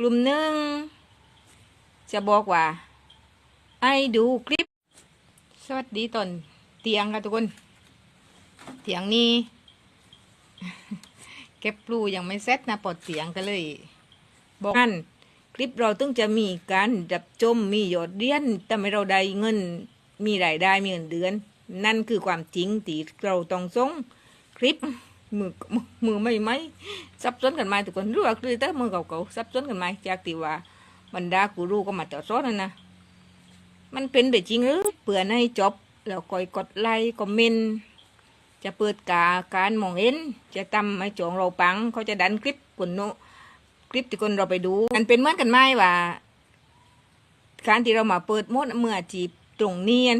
กลุ่มหนึ่งจะบอกว่า ไอ้ดูคลิป สวัสดีตอนเตียงค่ะทุกคน เตียงนี้เก็บปลูยังไม่เสร็จนะปลดเตียงก็เลย บอกนั่นคลิปเราต้องจะมีการดับจมมียอดเรียนแต่ไม่เราได้เงินมีรายได้มีเงินเดือน นั่นคือความจริงที่เราต้องส่งคลิป มือมือไม่ไหมซับซ้อนกันไหมทุกคนรู้ว่าคือแต่มือเก่าๆซับซ้อนกันไหมจากที่ว่าบรรดากูรู้ก็มาต่อซ้อนนั่นนะมันเป็นไปจริงหรือเปื่อในจบแล้วคอยกดไลค์คอมเมนต์จะเปิดกาการมองเห็นจะทำให้จองเราปัง เขาจะดันคลิปคนโนคลิปที่คนเราไปดูมันเป็นเหมือนกันไหมว่าการที่เรามาเปิดโมดเมื่อจีบตรงเนียน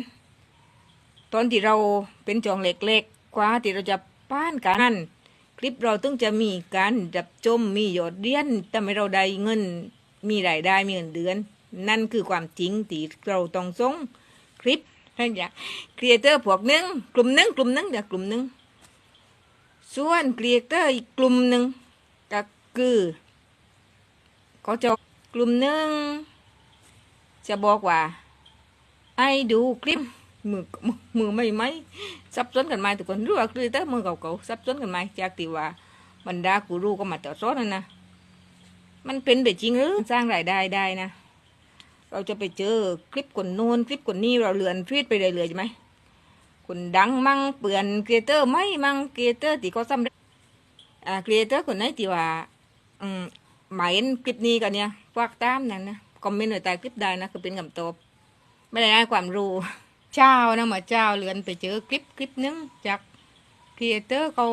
ตอนที่เราเป็นจองเล็กๆกว่าที่เราจะ ป้านกัน คลิปเราต้องจะมีการดับจมมียอดเรียนแต่ไม่เราได้เงินมีรายได้มีเงินเดือน นั่นคือความจริงที่เราต้องส่งคลิปนั่นอยากครีเอเตอร์พวกหนึงกลุ่มหนึงกลุ่มหนึงเดี๋ยวกลุ่มหนึงส่วนครีเอเตอร์อีกกลุ่มหนึ่งก็คือเขาจะกลุ่มหนึ่งจะบอกว่าไอ้ดูคลิป มือมือไม่ไหมซับซ้อนกันไหมทุกคนรู้ว่าคือแต่มือเก่าๆซับซ้อนกันไหมจากที่ว่าบรรดากูรู้ก็มาต่อซ้อนนั่นนะมันเป็นไปจริงหรือสร้างรายได้ได้นะ เราจะไปเจอคลิปคนโน้นคลิปคนนี้เราเลือนฟีดไปเรื่อยใช่ไหมคนดังมั่งเปลี่ยนครีเอเตอร์ไม่มั่งครีเอเตอร์ที่เขาซ้ำอ่าครีเอเตอร์คนไหนที่ว่าอืมหมายเห็นคลิปนี้กันเนี่ยฝากตามนั่นนะคอมเมนต์หน่อยใต้คลิปได้นะคือเป็นคำตอบไม่ได้ให้ความรู้ เจ้านะมาเจ้าเลือนไปเจอคลิปคลิปนึงจากครีเอเตอร์เขา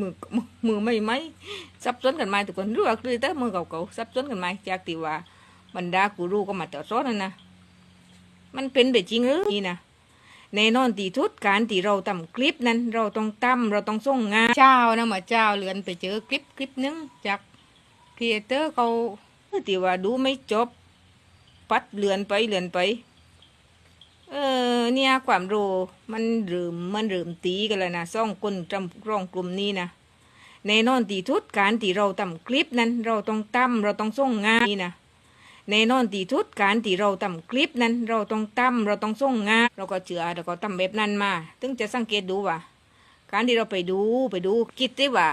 มือมือมือไม่ไหมซับซ้อนกันไหมทุกคนรู้ว่าครีเอเตอร์มือเก่าๆซับซ้อนกันไหมจากที่ว่าบรรดากูรู้ก็มาต่อซ้อนนั่นนะมันเป็นไปจริงหรือนี่นะแน่นอนตีทุดการที่เราทำคลิปนั้น เราต้องตั้มเราต้องส่งงานเจ้านะมาเจ้าเลือนไปเจอคลิปคลิปนึงจากครีเอเตอร์เขาที่ว่าดูไม่จบ ปัดเลือนไปเลือนไป เออ เนี่ยความรู้มันเริ่มมันเริ่มตีกันแล้วนะซ่องคนจำร้องกลุ่มนี้นะแน่นอนตีทุดการที่เราทำคลิปนั้น เราต้องตั้มเราต้องส่งงานนี่นะแน่นอนตีทุดการที่เราทำคลิปนั้น เราต้องตั้มเราต้องส่งงานเราก็เชื่อแล้วก็ทำแบบนั้นมาถึงจะสังเกตดูว่าการที่เราไปดูไปดูคิดได้ว่า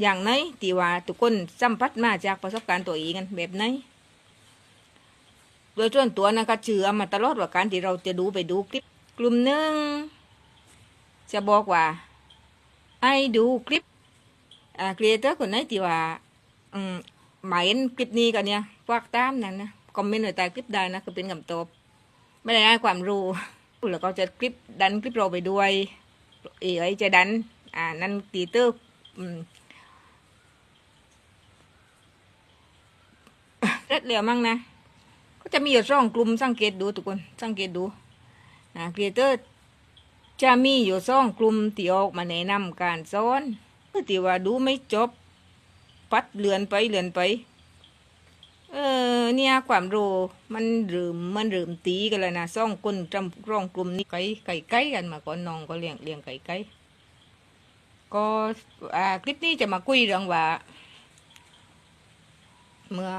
อย่างไหนที่ว่าทุกคนสัมผัสมาจากประสบการณ์ตัวเองกันแบบไหน โดยส่วนตัวนะคะเชื่อมาตลอดว่าการที่เราจะดูไปดูคลิปกลุ่มหนึ่งจะบอกว่าไอ้ดูคลิปอ่าครีเอเตอร์คนไหนที่ว่าอืมหมายนคลิปนี้กันเนี่ยฝากตามนั่นนะคอมเมนต์หน่อยใต้คลิปได้นะคือเป็นคำตอบไม่ได้ให้ความรู้แล้วก็จะคลิปดันคลิปเราไปด้วยเอ๋ยจะดัน อ่านั่นตีเตอร์อืมเร็ดเหลียวมั่งนะ ก็จะมีอยู่สองกลุ่มสังเกตดูทุกคนสังเกตดูนะครีเอเตอร์จะมีอยู่สองกลุ่มที่ออกมาแนะนำการสอนที่ว่าดูไม่จบ ปัดเลือนไปเลือนไป เออเนี่ยความรู้มันเริ่มมันเริ่มตีกันแล้วนะสองคนจำร้องกลุ่มนี้ไก่ไก่ไก่กันมาก่อนน้องก็เลี้ยงเลี้ยงไก่ไก่ก็อ่าคลิปนี้จะมาคุยเรื่องว่าเมื่อ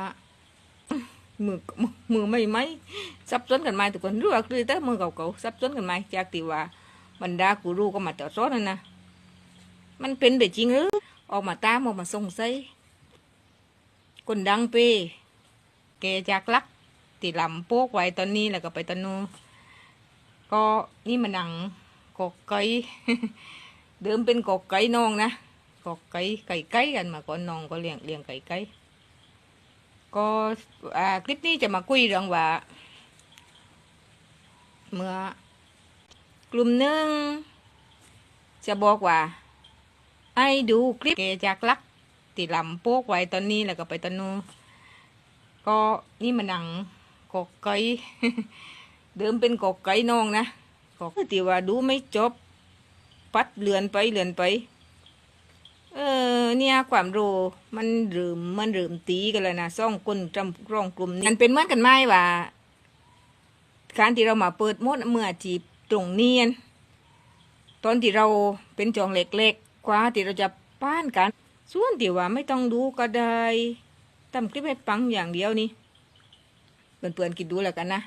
มือมือไม่ไหมซับซ้อนกันไหมทุกคนรู้ว่าคือแต่มือเก่าๆซับซ้อนกันไหมจากที่ว่าบรรดากูรู้ก็มาต่อซ้อนนั่นนะมันเป็นไปจริงหรือออกมาตามออกมาส่งใส่คนดังไปแกจากลักติลำโป๊กไว้ตอนนี้แล้วก็ไปตอนนู้นก็นี่มันหนังกอกไก่เดิมเป็นกอกไก่น้องนะกอกไก่ไก่ไก่กันมาก่อนน้องก็เลี้ยงเลี้ยงไก่ไก่ ก็อ่าคลิปนี้จะมาคุยเรื่องว่า เมื่อกลุ่มหนึ่งจะบอกว่าไอ้ดูคลิปแกจากลักติลำโป๊กไว้ตอนนี้แล้วก็ไปตอนนู้นก็นี่มันหนังกอกไก่เดิมเป็นกอกไก่น้องนะกอกที่ว่าดูไม่จบ ปัดเลือนไปเลือนไป เออเนี่ยความรู้มันเริ่มมันเริ่มตีกันแล้วนะสองคนจำร้องกลุ่มนี้มันเป็นเหมือนกันไหมว่าการที่เรามาเปิดมดเมื่อจีบตรงเนียน ตอนที่เราเป็นจองเล็กๆกว่าที่เราจะป้านกัน ส่วนที่ว่าไม่ต้องดูก็ได้ทำคลิปให้ฟังอย่างเดียวนี่เปื่อนๆคิดดูแล้วกันนะ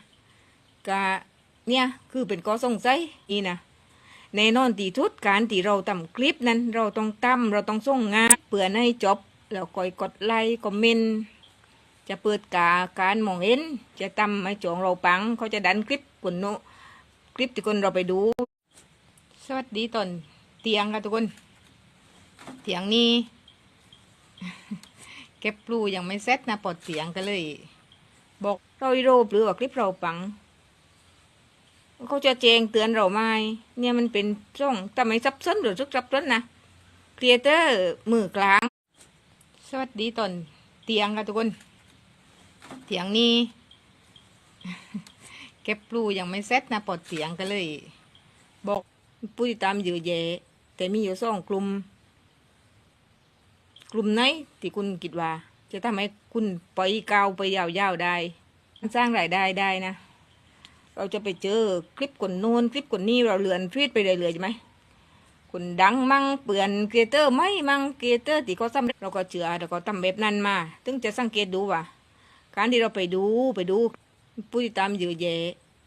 กะเนี่ยคือเป็นข้อสงสัยนี่นะ แน่นอนตีทุดการที่เราทำคลิปนั้นเราต้องทำเราต้องส่งงานเปื่อให้จบ แล้วคอยกดไลค์คอมเมนต์จะเปิดกาการมองเห็น จะทำให้จองเราปัง เขาจะดันคลิปคนโนคลิปที่คนเราไปดู สวัสดีตอนเตียงค่ะทุกคน เตียงนี้เก็บปลูยังไม่เซ็ตนะปลดเสียงกันเลย บอกเราโรบหรือว่าคลิปเราปัง เขาจะแจ้งเตือนเราไหมเนี่ยมันเป็นช่องทำไมซับซ้อนหรือซึกซับซ้อนนะครีเอเตอร์มือกลาง สวัสดีตอนเตียงค่ะทุกคน เตียงนี้เก็บปลูยังไม่เซ็ตนะปลดเสียงกันเลย บอกผู้ติดตามเยอะแยะแต่มีอยู่สองกลุ่ม กลุ่มไหนที่คุณคิดว่า จะทำให้คุณไปก้าวไปยาวๆได้ สร้างรายได้ได้นะ เราจะไปเจอคลิปคนโน้นคลิปคนนี้เราเลือนฟีดไปเรื่อยๆใช่ไหมคนดังมั่งเปื่อนเอเตอร์ไม่มั่งเอเตอร์ที่เขาทำเราก็เชื่อเราก็ทำแบบนั้นมาถึงจะสังเกตดูว่าการที่เราไปดูไปดูผู้ติดตามเยอะแยะ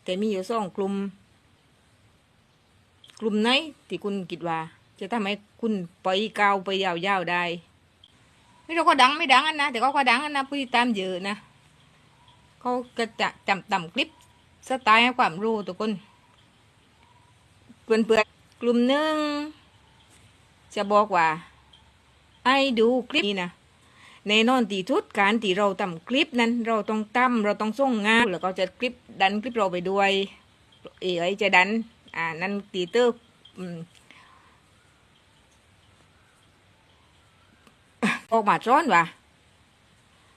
แต่มีอยู่สองกลุ่ม กลุ่มไหนที่คุณคิดว่า จะทำให้คุณไปกาวไปยาวๆได้ไม่เราก็ดังไม่ดังอันนะแต่เขาก็ดังอันนะผู้ติดตามเยอะนะเขาก็จะจำต่ำคลิป สไตล์ให้ความรู้ทุกคนเพื่อนเพื่อนๆกลุ่มหนึ่งจะบอกว่าไอ้ดูคลิปนี้นะแน่นอนตีทุดการที่เราทำคลิปนั้นเราต้องทำเราต้องส่งงานแล้วก็จะคลิปดันคลิปเราไปด้วยเอ๋ยจะดันอ่านั่นตีเตอร์อืมออกมาซ้อนว่ะ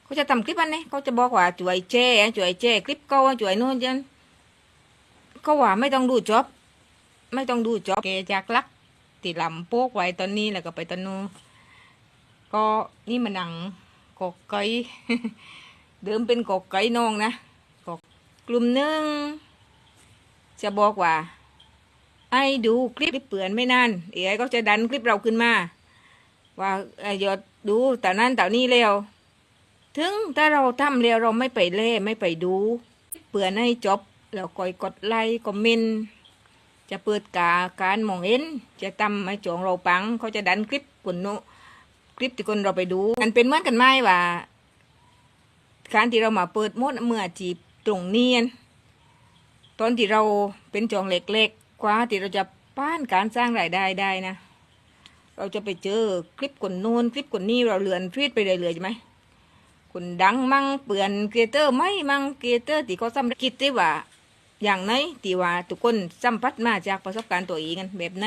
เขาจะทำคลิปอันนี้เขาจะบอกว่าช่วยแชร์ช่วยแชร์คลิปเขาช่วยโน่นจัน เขาว่าไม่ต้องดูจบ ไม่ต้องดูจบเกจากลักติดลำโป๊กไว้ตอนนี้แล้วก็ไปตอนนู้นก็นี่มันหนังกอกไก่เดิมเป็นกอกไก่นองนะกอกกลุ่มหนึ่งจะบอกว่า ไอ้ดูคลิปเปื่อนไม่นานเอ๋ไอก็จะดันคลิปเราขึ้นมาว่าเออยอดดูแต่นั้นแต่นี้แล้ว ถึงถ้าเราทำแล้วเราไม่ไปเล่ไม่ไปดู เปื่อนให้จบ แล้วคอยกดไลค์คอมเมนต์จะเปิดกาการมองเห็นจะทำให้จองเราปัง เขาจะดันคลิปคนโนคลิปที่คนเราไปดูมันเป็นเหมือนกันไหมว่าการที่เรามาเปิดมดเมื่อจีบตรงเนียน ตอนที่เราเป็นจองเล็กๆกว่าที่เราจะป้านการสร้างรายได้ได้นะ เราจะไปเจอคลิปคนโน้นคลิปคนนี้เราเลือนฟีดไปเรื่อยๆใช่ไหมคนดังมั่งเปื่อนเอเตอร์ไม่มั่งเอเตอร์ที่เขาซ้ำคิดได้ว่า อย่างไหนที่ว่าทุกคนสัมผัสมาจากประสบการณ์ตัวเองกันแบบไหน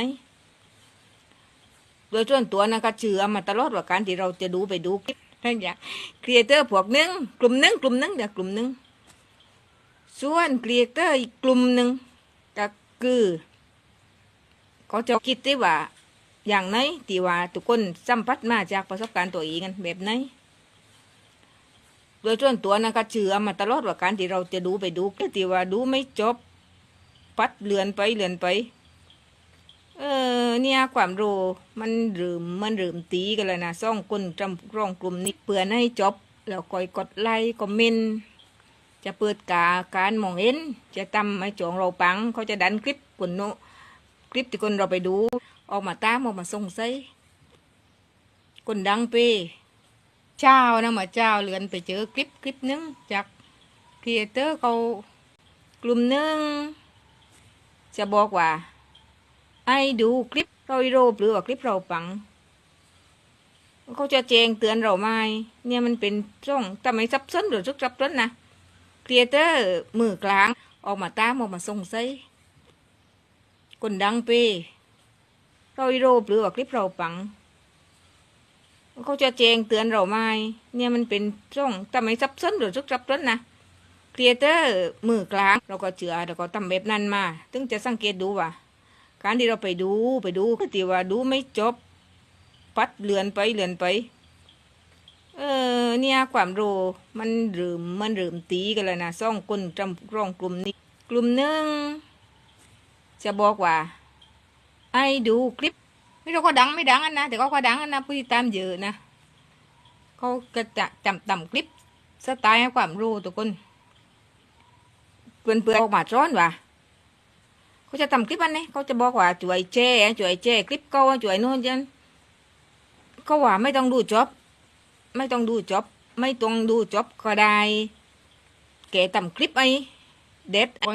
โดยส่วนตัวนะคะเชื่อมาตลอดว่าการที่เราจะดูไปดูคลิปนั่นอย่างครีเอเตอร์พวกหนึ่งกลุ่มหนึ่งกลุ่มหนึ่งเดี๋ยวกลุ่มหนึ่งส่วนครีเอเตอร์อีกกลุ่มหนึ่งก็คือเขาจะคิดได้ว่าอย่างไหนที่ว่าทุกคนสัมผัสมาจากประสบการณ์ตัวเองกันแบบไหน โดยส่วนตัวนะคะเชื่อมาตลอดว่าการที่เราจะดูไปดูคลิปที่ว่าดูไม่จบปัดเลือนไปเลือนไป เออเนี่ยความรู้มันลืมมันลืมตีกันเลยนะซ่องคนจำร่องกลุ่มนี้เปื่อนให้จบ แล้วคอยกดไลค์คอมเมนต์จะเปิดกาการมองเห็น จะทำให้จองเราปัง เขาจะดันคลิปคนโนคลิปที่คนเราไปดู ออกมาตามออกมาส่งใส่คนดังไป เช้านะมาเช้าเลือนไปเจอคลิปคลิปหนึงจากครีเอเตอร์เขากลุ่มหนึ่งจะบอกว่าไอ้ดูคลิปเราโรบหรือว่าคลิปเราปังเขาจะแจ้งเตือนเราไหมเนี่ยมันเป็นช่องทำไมซับซ้อนหรือซึกซับซ้อนนะครีเอเตอร์มือกลาง ออกมาตามออกมาส่งใส่คนดังไปเราโรบหรือว่าคลิปเราปัง เขาจะแจ้งเตือนเราไหมเนี่ยมันเป็นช่องทำไมซับซ้อนหรือซึกซับซ้อนนะครีเอเตอร์มือกลางเราก็เชื่อเราก็ทำแบบนั้นมาถึงจะสังเกตดูว่า การที่เราไปดูไปดูที่ว่าดูไม่จบ ปัดเลือนไปเลือนไป เออเนี่ยความรู้มันลืมมันลืมตีกันเลยนะซ่องคนจำร่องกลุ่มนี้ กลุ่มหนึ่งจะบอกว่าไอ้ดูคลิป ไม่เราก็ดังไม่ดังอันนะแต่เขาก็ดังอันนะผู้ติดตามเยอะนะเขาก็จะจำตำคลิปสไตล์ให้ความรู้ทุกคนเพื่อนเพื่อนๆออกมาซ้อนว่ะเขาจะทำคลิปอันนี้เขาจะบอกว่าช่วยแชร์ช่วยแชร์คลิปเก่าช่วยโน่นจันเขาว่าไม่ต้องดูจบไม่ต้องดูจบไม่ต้องดูจบก็ได้แกทำคลิปไอ้เด็ด